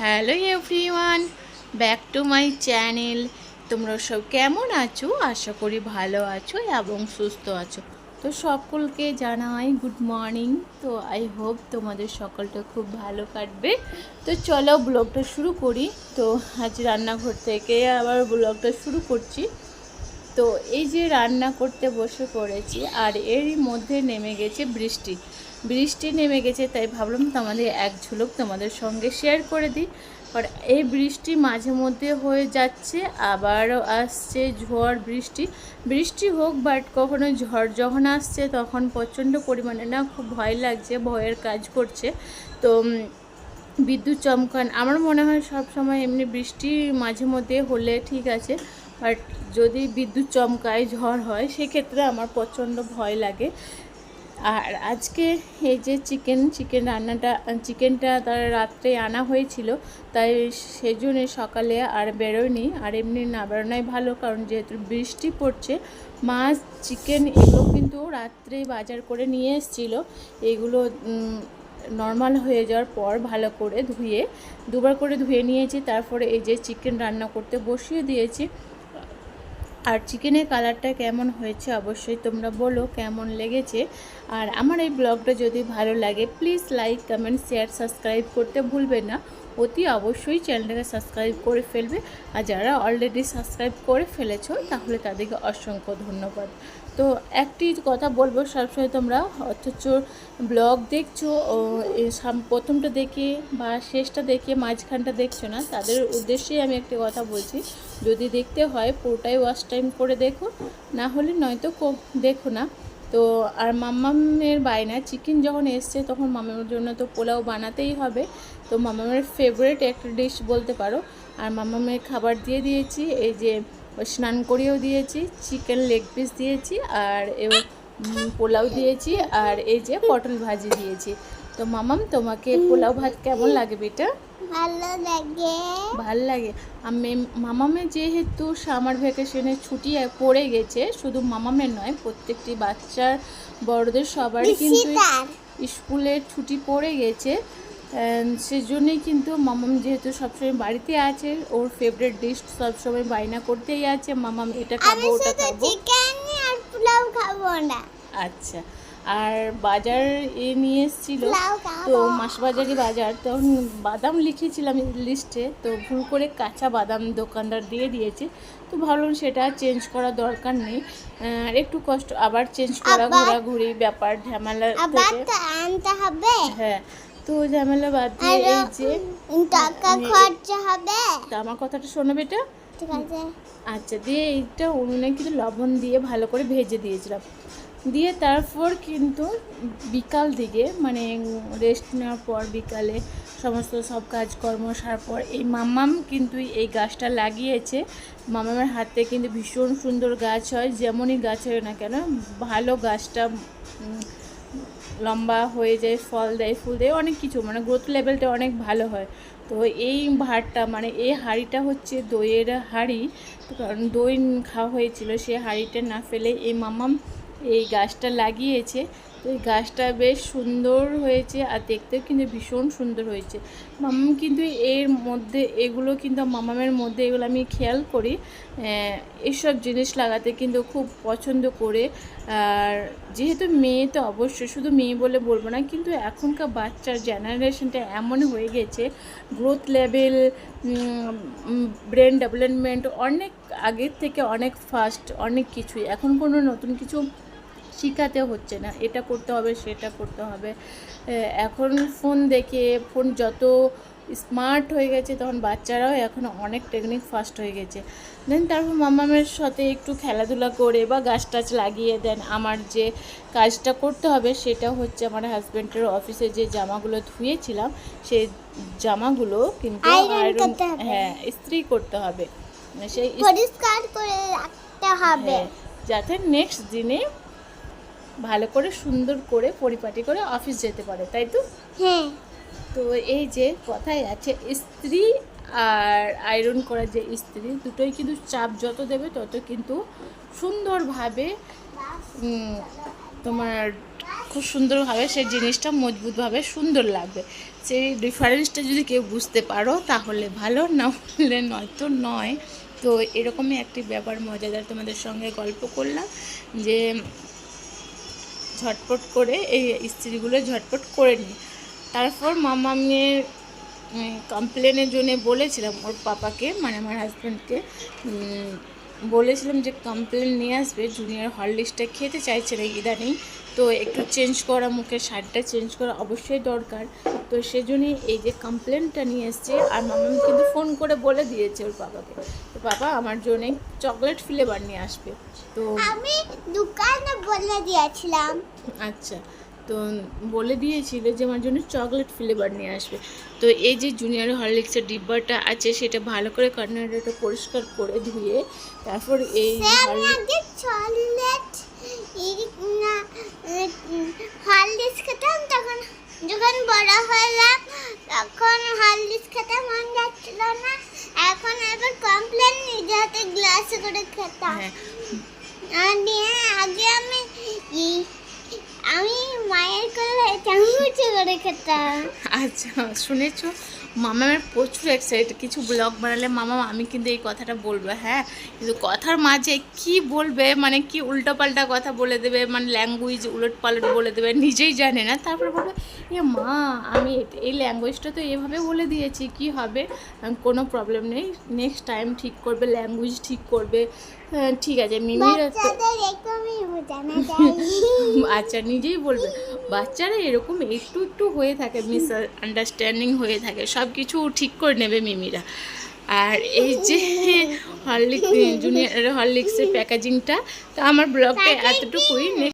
Hello everyone back to my channel. তোমরা সব কেমন আছো? আশা করি ভালো আছো এবং সুস্থ আছো। তো সকলকে জানাই গুড মর্নিং তো আই হোপ তোমাদের সকলটা খুব ভালো কাটবে। তো চলো ব্লগটা শুরু করি। তো আজ রান্নাঘর থেকে আবার ব্লগটা শুরু করছি। তো এই যে রান্না করতে বসে পড়েছি আর এরই মধ্যে নেমে গেছে বৃষ্টি। বৃষ্টি নেমে গেছে, তাই ভাবলাম তোমাদের এক ঝুলক তোমাদের সঙ্গে শেয়ার করে দিই। আর এই বৃষ্টি মাঝে মধ্যে হয়ে যাচ্ছে, আবারও আসছে ঝড় বৃষ্টি। বৃষ্টি হোক বাট কখনো ঝড় যখন আসছে তখন প্রচণ্ড পরিমাণে না খুব ভয় লাগছে, ভয়ের কাজ করছে। তো বিদ্যুৎ চমকান, আমার মনে হয় সব সময় এমনি বৃষ্টি মাঝে মধ্যে হলে ঠিক আছে। বাট যদি বিদ্যুৎ চমকায়, ঝড় হয়, সেক্ষেত্রে আমার প্রচণ্ড ভয় লাগে। আর আজকে এই যে চিকেন চিকেন রান্নাটা, চিকেনটা তার রাত্রে আনা হয়েছিল, তাই সেই জন্য সকালে আর বেরোয়নি। আর এমনি না বেরোনাই ভালো, কারণ যেহেতু বৃষ্টি পড়ছে, মাছ, চিকেন এগুলো কিন্তু রাত্রে বাজার করে নিয়ে এসেছিল। এগুলো নর্মাল হয়ে যাওয়ার পর ভালো করে ধুয়ে, দুবার করে ধুয়ে নিয়েছি, তারপরে এই যে চিকেন রান্না করতে বসিয়ে দিয়েছি। আর চিকেনের কালারটা কেমন হয়েছে অবশ্যই তোমরা বলো কেমন লেগেছে। আর আমার এই ব্লগটা যদি ভালো লাগে please like comment share subscribe করতে ভুলবে না। অতি অবশ্যই চ্যানেলটাকে সাবস্ক্রাইব করে ফেলবে। আর যারা অলরেডি সাবস্ক্রাইব করে ফেলেছো, তাহলে তাদেরকে অসংখ্য ধন্যবাদ। তো একটি কথা বলব, সবসময় তোমরা অথচ ব্লগ দেখছ প্রথমটা দেখে বা শেষটা দেখে মাঝখানটা দেখছ না, তাদের উদ্দেশ্যেই আমি একটি কথা বলছি। যদি দেখতে হয়, পুরোটাই ওয়াশ টাইম করে দেখো, না হলে নয়তো দেখো না। তো আর মাম্মামের বায়না চিকেন যখন এসছে তখন মামামের জন্য তো পোলাও বানাতেই হবে। তো মামামের ফেভারিট একটা ডিশ বলতে পারো। আর মামামের খাবার দিয়ে দিয়েছি, এই যে স্নান করিয়েও দিয়েছি চিকেন লেগ পিস দিয়েছি, আর পোলাও দিয়েছি, আর এই যে পটল ভাজি দিয়েছি। তো মামাম, তোমাকে পোলাও ভাত কেমন লাগে বেটা? ভালো লাগে। ভালো লাগে। আমি মামামে যেহেতু সামার ভ্যাকেশনে ছুটি পড়ে গেছে শুধু মামামের নয় প্রত্যেকটি বাচ্চার বড়দের সবার কিন্তু স্কুলের ছুটি পড়ে গেছে। সেজন্যই কিন্তু মামাম যেহেতু সবসময় বাড়িতে আছে ওর ফেভারিট ডিশ সবসময় বায়না করতেই আছে। মামাম এটা খাব ওটা খাব। চিকেন আর পোলাও খাব না। আচ্ছা। আর বাজার এ নিয়ে এসেছিল। তো মাসবাজারি বাজার তখন বাদাম লিখেছিলাম লিস্টে তো ভুল করে কাঁচা বাদাম দোকানদার দিয়ে দিয়েছে। তো ভাবলাম সেটা চেঞ্জ করা দরকার নেই। একটু কষ্ট আবার চেঞ্জ করা ঘোরাঘুরি ব্যাপার ঝামেলা আবার আনতে হবে? হ্যাঁ তো ঝামেলা বাদ দিয়ে এই যে টাকা খরচা হবে? তা আমার কথাটা শোনো বেটা। ঠিক আছে। আচ্ছা দিয়ে এইটা উনুনে কিন্তু লবণ দিয়ে ভালো করে ভেজে দিয়েছিলাম। দিয়ে তারপর কিন্তু বিকাল দিকে মানে রেস্ট নেওয়ার পর বিকালে সমস্ত সব কাজকর্ম সার পর এই মাম্মাম কিন্তু এই গাছটা লাগিয়েছে। মামামের হাতে কিন্তু ভীষণ সুন্দর গাছ হয়, যেমনই গাছ হয় না কেন, ভালো গাছটা লম্বা হয়ে যায়, ফল দেয়, ফুল দেয়, অনেক কিছু মানে গ্রোথ লেভেলটা অনেক ভালো হয়। তো এই ভাতটা মানে এই হাঁড়িটা হচ্ছে দইয়ের হাঁড়ি, কারণ দই খাওয়া হয়েছিল, সে হাঁড়িটা না ফেলে এই মামাম এই গাছটা লাগিয়েছে। তো এই গাছটা বেশ সুন্দর হয়েছে আর দেখতেও কিন্তু ভীষণ সুন্দর হয়েছে। মামাম কিন্তু এর মধ্যে, এগুলো কিন্তু মামামের মধ্যে, এগুলো আমি খেয়াল করি। এসব জিনিস লাগাতে কিন্তু খুব পছন্দ করে। আর যেহেতু মেয়ে তো অবশ্যই, শুধু মেয়ে বলে বলব না, কিন্তু এখনকার বাচ্চার জেনারেশনটা এমন হয়ে গেছে। গ্রোথ লেভেল ব্রেন ডেভেলপমেন্ট অনেক আগের থেকে অনেক ফাস্ট, অনেক কিছুই। এখন কোনো নতুন কিছু শেখাতে হচ্ছে না। এটা করতে হবে সেটা করতে হবে। এখন ফোন দেখে ফোন যত স্মার্ট হয়ে গেছে তখন বাচ্চারাও এখন অনেক টেকনিক ফাস্ট হয়ে গেছে। দেন তারপর মামামের সাথে একটু খেলাধুলা করে বা গাছ টাছ লাগিয়ে দেন। আমার যে কাজটা করতে হবে সেটা হচ্ছে আমার হাজব্যান্ডের অফিসে যে জামাগুলো ধুয়েছিলাম সেই জামাগুলো কিন্তু আয়রন হ্যাঁ ইস্ত্রি করতে হবে। সেই পরিষ্কার করে রাখতে হবে। হ্যাঁ, যাতে নেক্সট দিনে ভালো করে সুন্দর করে পরিপাটি করে অফিস যেতে পারে তাই তো? হ্যাঁ। তো এই যে কথাই আছে স্ত্রী আর আয়রন করা যে স্ত্রী দুটোই কিন্তু চাপ যত দেবে তত কিন্তু সুন্দরভাবে তোমার খুব সুন্দরভাবে সেই জিনিসটা মজবুতভাবে সুন্দর লাগবে। সেই ডিফারেন্সটা যদি কেউ বুঝতে পারো তাহলে ভালো না হলে নয়তো নয়। তো এরকমই একটি ব্যাপার মজাদার তোমাদের সঙ্গে গল্প করলাম যে ঝটপট করে এই ইস্ত্রিগুলো ঝটপট করে নিই। তারপর মামা আমি কমপ্লেনের জন্য বলেছিলাম ওর পাপাকে মানে আমার হাজব্যান্ডকে বলেছিলাম যে কমপ্লেন নিয়ে আসবে জুনিয়র হরলিক্সটা খেতে চাইছে না ইদানিং। তো একটু চেঞ্জ করা মুখের শার্টটা চেঞ্জ করা অবশ্যই দরকার। তো সেজন্যই এই যে কমপ্লেনটা নিয়ে এসছে আর মামাম কিন্তু ফোন করে বলে দিয়েছে ওর বাবাকে। তো বাবা আমার জন্য চকলেট ফ্লেভার নিয়ে আসবে। তো আমি দোকানে বলে দিয়েছিলাম। আচ্ছা। তো বলে দিয়েছিল যে আমার জন্য চকলেট ফ্লেভার নিয়ে আসবে। তো এই যে জুনিয়র হরলিক্সের ডিব্বাটা আছে সেটা ভালো করে কর্নারটা পরিষ্কার করে ধুয়ে তারপর এই হরলিক্স খেতাম তখন যখন বড় হলাম তখন হরলিক্স খেতে মন যাচ্ছিল না। এখন এবার কমপ্লেন নিজে হাতে গ্লাসে করে খেতাম। হ্যাঁ। আর আগে আমি আমি মায়ের কোলে চামচ করে খেতাম। আচ্ছা শুনেছো? মামামের প্রচুর এক্সাইট কিছু ব্লগ বানালে মামা আমি কিন্তু এই কথাটা বলব হ্যাঁ? কিন্তু কথার মাঝে কি বলবে মানে কি উল্টোপাল্টা কথা বলে দেবে মানে ল্যাঙ্গুয়েজ উলট পালট বলে দেবে নিজেই জানে না। তারপরে বলবে এ মা আমি এই ল্যাঙ্গুয়েজটা তো এভাবে বলে দিয়েছি কি হবে? কোনো প্রবলেম নেই নেক্সট টাইম ঠিক করবে ল্যাঙ্গুয়েজ ঠিক করবে হ্যাঁ, ঠিক আছে মিমির আচ্ছা নিজেই বলবে। বাচ্চারা এরকম একটু একটু হয়ে থাকে মিস আন্ডারস্ট্যান্ডিং হয়ে থাকে সব কিছু ঠিক করে নেবে মিমিরা। আর এই যে হরলিক্স জুনিয়র হরলিক্সের প্যাকেজিংটা তো আমার ব্লগটা এতটুকুই।